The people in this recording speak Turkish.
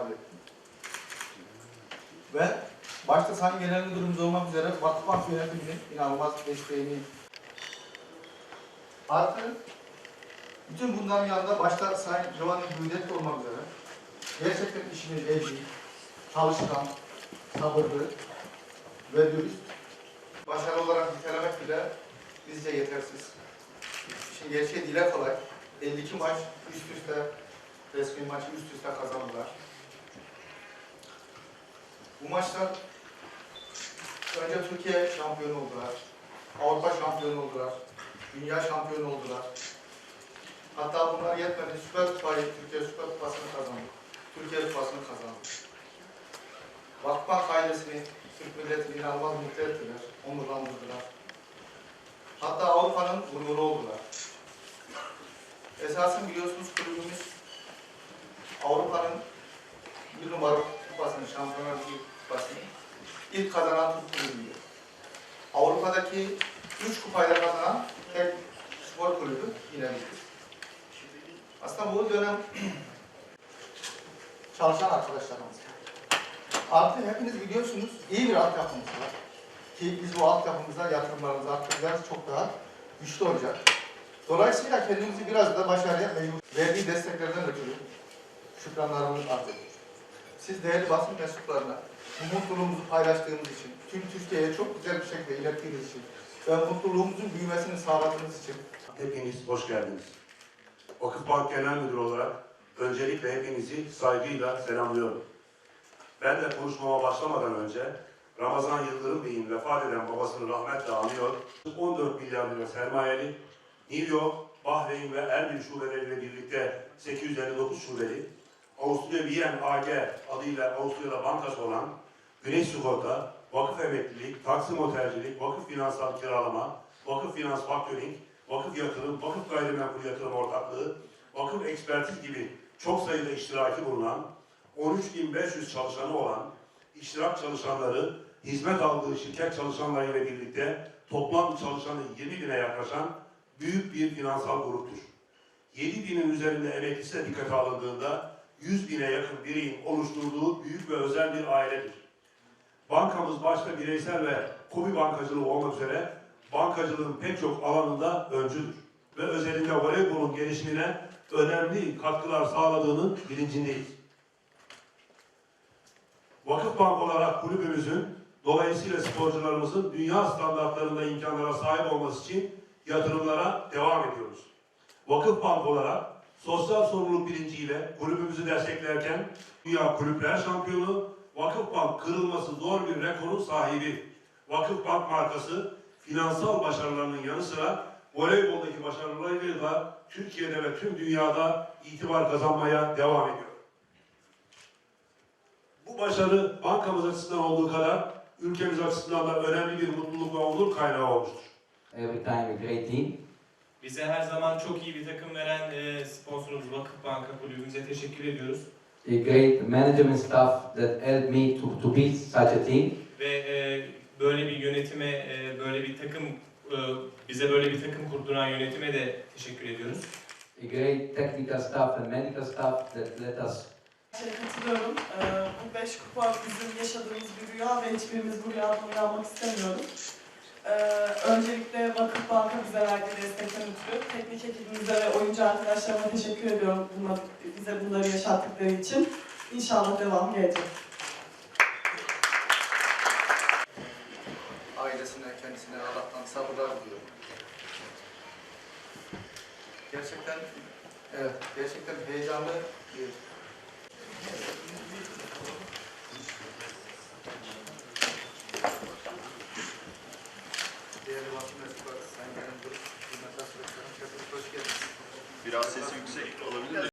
ettim. Ve başta Sayın Genel Müdürümüz olmak üzere Vakıfbank yönetiminin inanılmaz desteğini artı bütün bunların yanında başta Sayın Giovanni Guidetti olmak üzere gerçekten işini ehli, çalışkan, sabırlı ve dürüst başarılı olarak nitelemek bile bizce yetersiz. İşin gerçeği dile kolay. 52 maç üst üste, resmi maçı üst üste kazandılar. Bu maçlar önce Türkiye şampiyonu oldular. Avrupa şampiyonu oldular. Dünya şampiyonu oldular. Hatta bunlar yetmedi. Süper Kupayı, Türkiye Süper Kupası'nı kazandı. Türkiye Kupası'nı kazandı. Vakıfbank ailesini, Türk milletini inanılmaz mutlu ettiler. Onurlandırdılar. Hatta Avrupa'nın gururu oldular. Esasın biliyorsunuz kulübümüz Avrupa'nın bir numaralı kupasını, Şampiyonlar Ligi kupasını ilk kazanan Türk kulübüydü. Avrupa'daki üç kupayla kazanan tek spor kulübü yine bizdir. Aslında bu dönem çalışan arkadaşlarımız. Artı hepiniz biliyorsunuz iyi bir altyapımız var. Ki biz bu altyapımıza yatırımlarımızı arttıracağız çok daha güçlü olacak. Dolayısıyla kendimizi biraz da başarıya mecbur verdiği desteklerden ötürü şükranlarımızı arz ediyoruz. Siz değerli basın mensuplarına bu mutluluğumuzu paylaştığımız için, tüm Türkiye'ye çok güzel bir şekilde ilettiğiniz için ve mutluluğumuzun büyümesini sağladığınız için Hepiniz hoş geldiniz. Vakıfbank Genel Müdürü olarak öncelikle hepinizi saygıyla selamlıyorum. Ben de konuşmama başlamadan önce Ramazan Yıldırım Bey'in vefat eden babasını rahmetle anıyor. 14 milyar lira sermayeli New York, Bahreyn ve Erbil şubeleriyle birlikte 859 şubeli Avusturya Viyen AG adıyla Avusturya'da bankası olan Güneş Sigorta, Vakıf Emeklilik, Taksim Otelcilik, Vakıf Finansal Kiralama, Vakıf Finans Faktörink, Vakıf Yatırım, Vakıf Gayrimenkul Yatırım Ortaklığı, Vakıf Ekspertiz gibi çok sayıda iştiraki bulunan, 13.500 çalışanı olan, iştirak çalışanları, hizmet aldığı şirket çalışanlarıyla birlikte toplam çalışanı 20 bine yaklaşan büyük bir finansal gruptur. 7 binin üzerinde emeklisi de dikkate alındığında 100 bine yakın bireyin oluşturduğu büyük ve özel bir ailedir. Bankamız başta bireysel ve kobi bankacılığı olmak üzere bankacılığın pek çok alanında öncüdür. Ve özellikle voleybolun gelişimine önemli katkılar sağladığının bilincindeyiz. Vakıfbank olarak kulübümüzün dolayısıyla sporcularımızın dünya standartlarında imkanlara sahip olması için yatırımlara devam ediyoruz. Vakıfbank olarak sosyal sorumluluk bilinciyle kulübümüzü desteklerken Dünya Kulüpler Şampiyonu, Vakıfbank kırılması zor bir rekorun sahibi. Vakıfbank markası finansal başarılarının yanı sıra voleyboldaki başarılarıyla da Türkiye'de ve tüm dünyada itibar kazanmaya devam ediyor. Bu başarı bankamız açısından olduğu kadar ülkemiz açısından da önemli bir mutluluk ve onur kaynağı olmuştur. every time a great team. Bize her zaman çok iyi bir takım veren e, sponsorumuz Vakıf Banka kulübümüze teşekkür ediyoruz. A great management staff that helped me to, to build such a team. Ve e, böyle bir yönetime, e, böyle bir takım, e, bize böyle bir takım kurduran yönetime de teşekkür ediyoruz. A great technical staff and medical staff that let us Şey katılıyorum. Ee, bu beş kupa bizim yaşadığımız bir rüya ve hiçbirimiz bu rüyadan uyanmak istemiyoruz. Ee, öncelikle Vakıf Banka bize verdiği destekten ötürü teknik ekibimize ve oyuncu arkadaşlarıma teşekkür ediyorum bunla, bize bunları yaşattıkları için. İnşallah devam gelecek. ailesine, kendisine Allah'tan sabırlar diliyorum. Gerçekten, evet, gerçekten heyecanlı bir Değerli basın mensupları, Sayın Genel Müdürüm, hizmet arkadaşlarım, hepiniz hoş geldiniz. Biraz sesi yüksek olabilir mi?